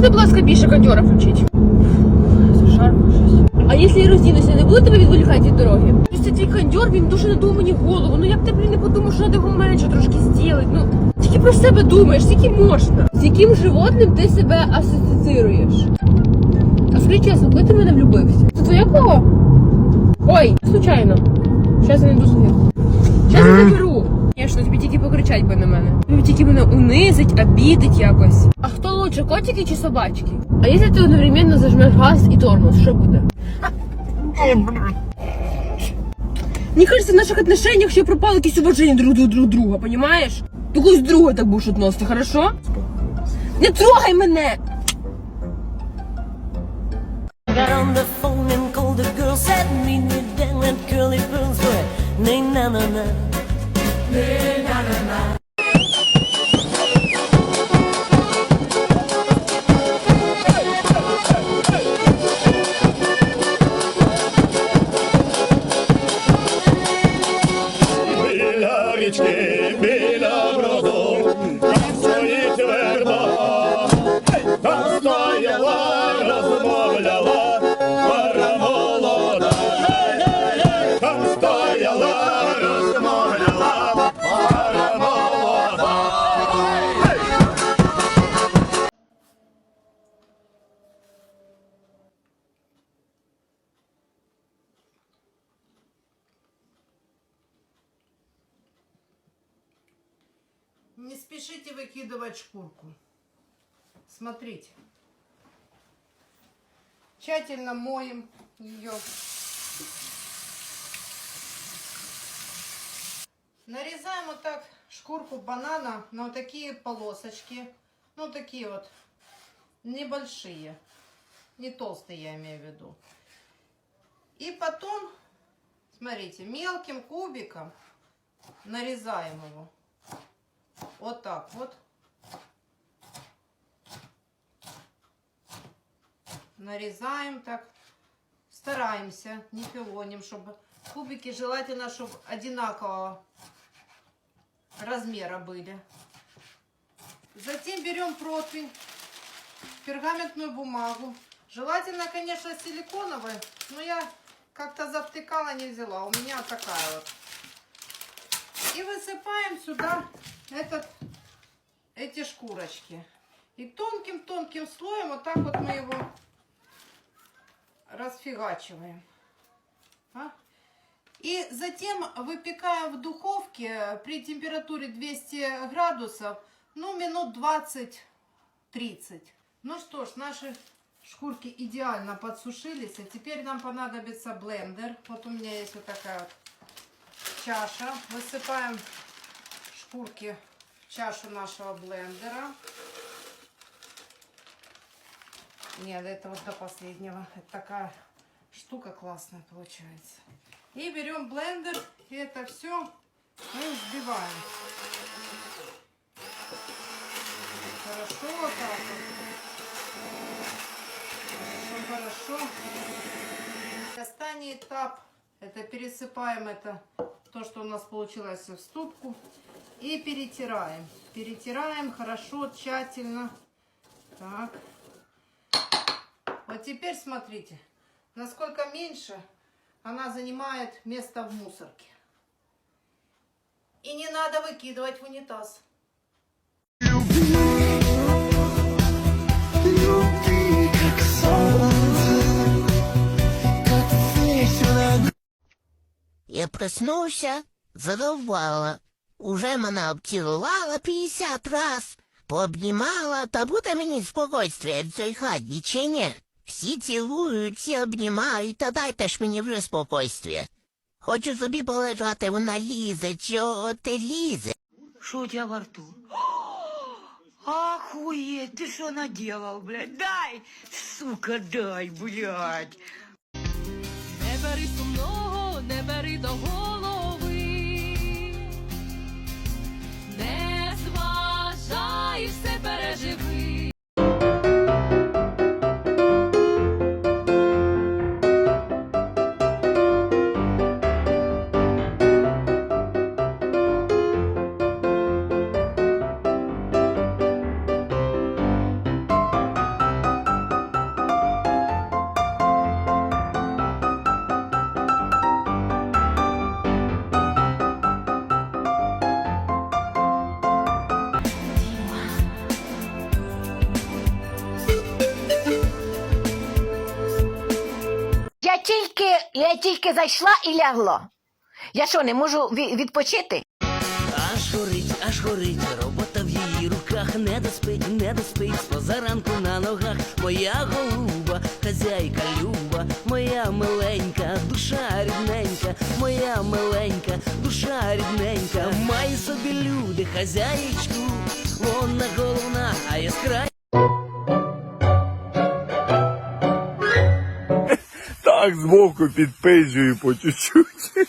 Можна, будь ласка, більше кондьора включити? А якщо я не буде тебе відволікати від дороги? Просто твій кондьор, він дуже надув мені голову. Ну як ти, блін, не подумав, що треба його менше трошки зробити? Ну, тільки про себе думаєш, скільки можна? З яким животним ти себе асоціюєш? А скажи чесно, коли ти мене влюбився? Це твоя кого? Ой, случайно. Зараз я не слухати. Зараз я заберу. Звісно, тобі тільки покричать би на мене. Тобі тільки мене унизить, обідить якось. А хто лучше, котики чи собачки? А якщо ти одновременно зажмеш газ і тормоз, що буде? Мені кажется, в наших отношениях ще пропало якесь уваження друг до друг друга, понимаешь? Ти когось друга так будеш відносити, хорошо? Не трогай мене! Girl, said me down at Curly Burns where nay na na na. Не спешите выкидывать шкурку. Смотрите. Тщательно моем ее. Нарезаем вот так шкурку банана на вот такие полосочки. Ну, такие вот небольшие. Не толстые, я имею в виду. И потом, смотрите, мелким кубиком нарезаем его. Вот так вот. Нарезаем так. Стараемся, не филоним, чтобы кубики желательно, чтобы одинакового размера были. Затем берем противень, пергаментную бумагу. Желательно, конечно, силиконовой, но я как-то завтыкала, не взяла. У меня такая вот. И высыпаем сюда этот, эти шкурочки. И тонким-тонким слоем вот так вот мы его расфигачиваем. А? И затем выпекаем в духовке при температуре 200 градусов, ну, минут 20-30. Ну что ж, наши шкурки идеально подсушились. А теперь нам понадобится блендер. Вот у меня есть вот такая вот чаша. Высыпаем шкурки в чашу нашего блендера. Нет, это вот до последнего. Это такая штука классная получается. И берем блендер, и это все мы взбиваем. Хорошо, вот так вот. Хорошо, хорошо. Этап, это пересыпаем это, то, что у нас получилось в ступку. И перетираем. Перетираем хорошо, тщательно. Так. Вот теперь смотрите, насколько меньше она занимает место в мусорке. И не надо выкидывать в унитаз. Я проснувся, задовбала. Уже мене обцілувала 50 раз, пообнімала, та буде мені спокойствие в цій хаті, чи ні? Всі цілують, всі обнімають, та дайте ж мені вже спокойствие. Хочу собі полежати, вона лізе, чого ти лізе? Что у тебя во рту? Охуеть, ты что наделал, блядь? Дай, сука, дай, блядь. Не бери сумного, не бери до я тільки зайшла і лягла. Я що, не можу відпочити? Аж горить, аж горить, робота в її руках не доспить, не доспить, позаранку на ногах. Моя голуба, хазяйка люба, моя миленька, душа рідненька, моя миленька, душа рідненька. Має собі люди, хазяєчку, вона головна, а яскра. Так збоку підпиджую по чуть-чуть.